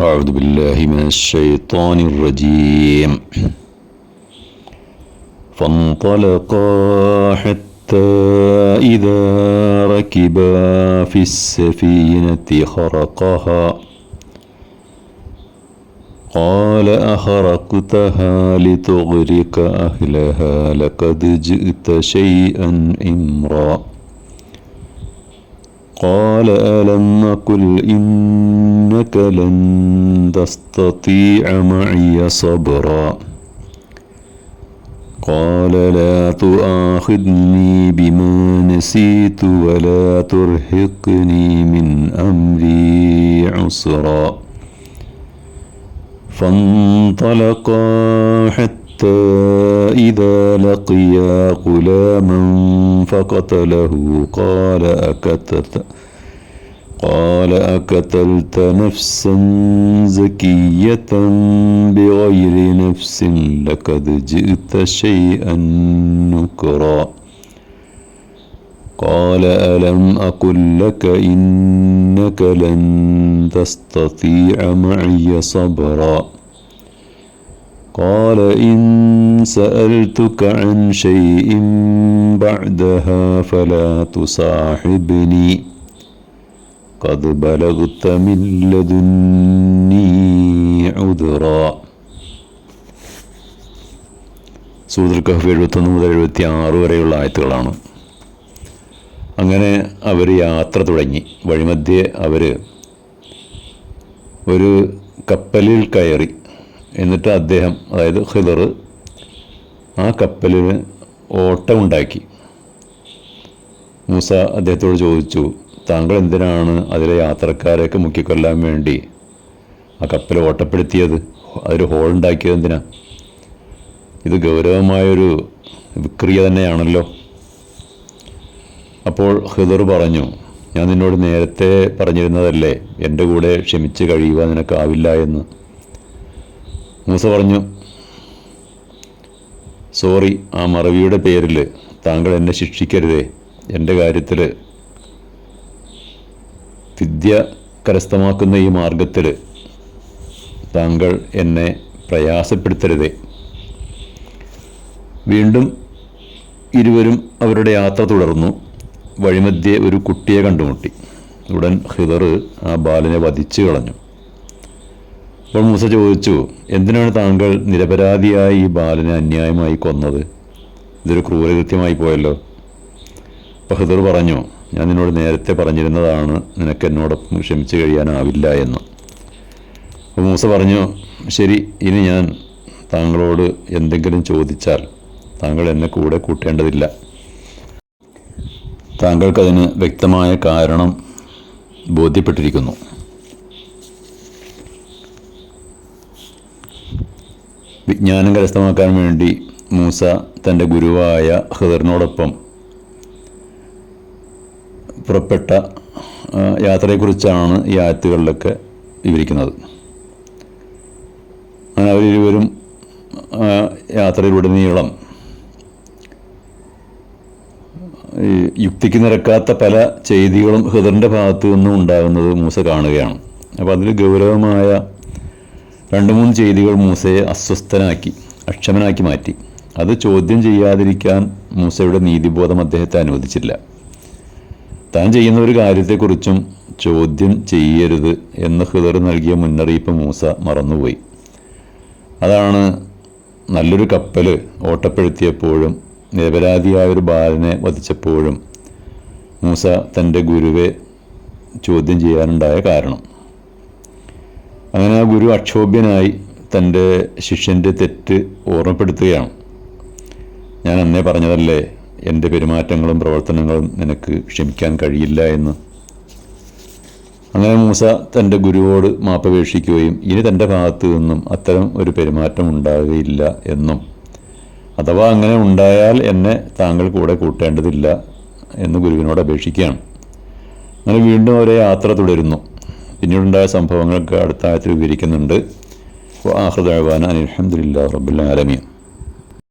أعوذ بالله من الشيطان الرجيم. فانطلقا حتى إذا ركبا في السفينة خرقها. قال أخرقتها لتغرق أهلها لقد جئت شيئا إمرا. قال ألم أقل إنك لن تستطيع معي صبرا قال لا تؤاخذني بما نسيت ولا ترهقني من أمري عسرا فانطلقا حتى إذا لقيا غلاما فقتله قال أكتت قال أكتلت نفسا زكية بغير نفس لقد جئت شيئا نكرا. قال ألم أقل لك إنك لن تستطيع معي صبرا؟ قال إن سألتك عن شيء بعدها فلا تصاحبني قد بلغت من لدني عذرا സൂദർ കഹഫ് എഴുപത്തൊന്ന് മുതൽ എഴുപത്തി ആറ് വരെയുള്ള ആയത്തുകളാണ് അങ്ങനെ അവർ യാത്ര തുടങ്ങി വഴിമധ്യേ അവർ ഒരു കപ്പലിൽ കയറി എന്നിട്ട് അദ്ദേഹം അതായത് ഹിദർ ആ കപ്പലിന് ഓട്ടമുണ്ടാക്കി. മൂസ അദ്ദേഹത്തോട് ചോദിച്ചു താങ്കൾ എന്തിനാണ് അതിലെ യാത്രക്കാരെയൊക്കെ മുക്കിക്കൊല്ലാൻ വേണ്ടി ആ കപ്പൽ ഓട്ടപ്പെടുത്തിയത്? അതൊരു ഹോൾ ഉണ്ടാക്കിയത് എന്തിനാ? ഇത് ഗൗരവമായൊരു വിക്രിയ തന്നെയാണല്ലോ. അപ്പോൾ ഹിദർ പറഞ്ഞു ഞാൻ നിന്നോട് നേരത്തെ പറഞ്ഞിരുന്നതല്ലേ എന്റെ കൂടെ ക്ഷമിച്ച് കഴിയുവാൻ നിനക്കാവില്ല എന്ന്. മൂസ പറഞ്ഞു സോറി ആ മറവിയുടെ പേരിൽ താങ്കൾ എന്നെ ശിക്ഷിക്കരുതേ. എന്റെ കാര്യത്തിൽ വിദ്യ കരസ്ഥമാക്കുന്ന ഈ മാർഗത്തിൽ താങ്കൾ എന്നെ പ്രയാസപ്പെടുത്തരുതേ. വീണ്ടും ഇരുവരും അവരുടെ യാത്ര തുടർന്നു. വഴിമധ്യേ ഒരു കുട്ടിയെ കണ്ടുമുട്ടി. ഉടൻ ഹിദർ ആ ബാലിനെ വധിച്ചു കളഞ്ഞു. അപ്പോൾ മൂസ ചോദിച്ചു എന്തിനാണ് താങ്കൾ നിരപരാധിയായി ഈ ബാലനെ അന്യായമായി കൊന്നത്? ഇതൊരു ക്രൂരകൃത്യമായി പോയല്ലോ. അപ്പോൾ ഹിദർ പറഞ്ഞു ഞാൻ നിന്നോട് നേരത്തെ പറഞ്ഞിരുന്നതാണ് നിനക്ക് എന്നോടൊപ്പം ക്ഷമിച്ചു കഴിയാനാവില്ല എന്ന്. അപ്പോൾ മൂസ പറഞ്ഞു ശരി ഇനി ഞാൻ താങ്കളോട് എന്തെങ്കിലും ചോദിച്ചാൽ താങ്കൾ എന്നെ കൂടെ കൂട്ടേണ്ടതില്ല. താങ്കൾക്കതിന് വ്യക്തമായ കാരണം ബോധ്യപ്പെട്ടിരിക്കുന്നു. വിജ്ഞാനം കരസ്ഥമാക്കാൻ വേണ്ടി മൂസ തന്റെ ഗുരുവായ ഹിദറിനോടൊപ്പം പുറപ്പെട്ട യാത്രയെക്കുറിച്ചാണ് ഈ ആയത്തുകളിലൊക്കെ വിവരിക്കുന്നത്. അങ്ങനെ അവരിരുവരും യാത്രയിലുടനീളം യുക്തിക്ക് നിരക്കാത്ത പല ചെയ്തികളും ഹിദറിന്റെ ഭാഗത്തു നിന്നും ഉണ്ടാകുന്നത് മൂസ കാണുകയാണ്. അപ്പോൾ അതിൽ ഗൗരവമായ രണ്ട് മൂന്ന് ചെയ്തികൾ മൂസയെ അസ്വസ്ഥനാക്കി അക്ഷമനാക്കി മാറ്റി. അത് ചോദ്യം ചെയ്യാതിരിക്കാൻ മൂസയുടെ നീതിബോധം അദ്ദേഹത്തെ അനുവദിച്ചില്ല. താൻ ചെയ്യുന്ന ഒരു കാര്യത്തെക്കുറിച്ചും ചോദ്യം ചെയ്യരുത് എന്ന് ഹിതർ നൽകിയ മുന്നറിയിപ്പ് മൂസ മറന്നുപോയി. അതാണ് നല്ലൊരു കപ്പൽ ഓട്ടപ്പെടുത്തിയപ്പോഴും നിരപരാധിയായ ഒരു ബാലനെ വധിച്ചപ്പോഴും മൂസ തന്റെ ഗുരുവെ ചോദ്യം ചെയ്യാനുണ്ടായ കാരണം. അങ്ങനെ ആ ഗുരു അക്ഷോഭ്യനായി തന്റെ ശിഷ്യന്റെ തെറ്റ് ഓർമ്മപ്പെടുത്തുകയാണ്. ഞാൻ അന്നേ പറഞ്ഞതല്ലേ എന്റെ പെരുമാറ്റങ്ങളും പ്രവർത്തനങ്ങളും നിനക്ക് ക്ഷമിക്കാൻ കഴിയില്ല എന്ന്. അങ്ങനെ മൂസ തന്റെ ഗുരുവോട് മാപ്പപേക്ഷിക്കുകയും ഇനി തന്റെ ഭാഗത്തു നിന്നും അത്തരം ഒരു പെരുമാറ്റം ഉണ്ടാകുകയില്ല എന്നും. അഥവാ അങ്ങനെ ഉണ്ടായാൽ എന്നെ താങ്കൾ കൂടെ കൂട്ടേണ്ടതില്ല എന്ന് ഗുരുവിനോട് അപേക്ഷിക്കുകയാണ്. അങ്ങനെ വീണ്ടും ഒരേ യാത്ര തുടരുന്നു. പിന്നീടുണ്ടായ സംഭവങ്ങളൊക്കെ അടുത്ത ആയത്തിൽ വിവരിക്കുന്നുണ്ട് ആഹൃദാൻ അലഹമുല്ലാ റബുല്ലാലമീൻ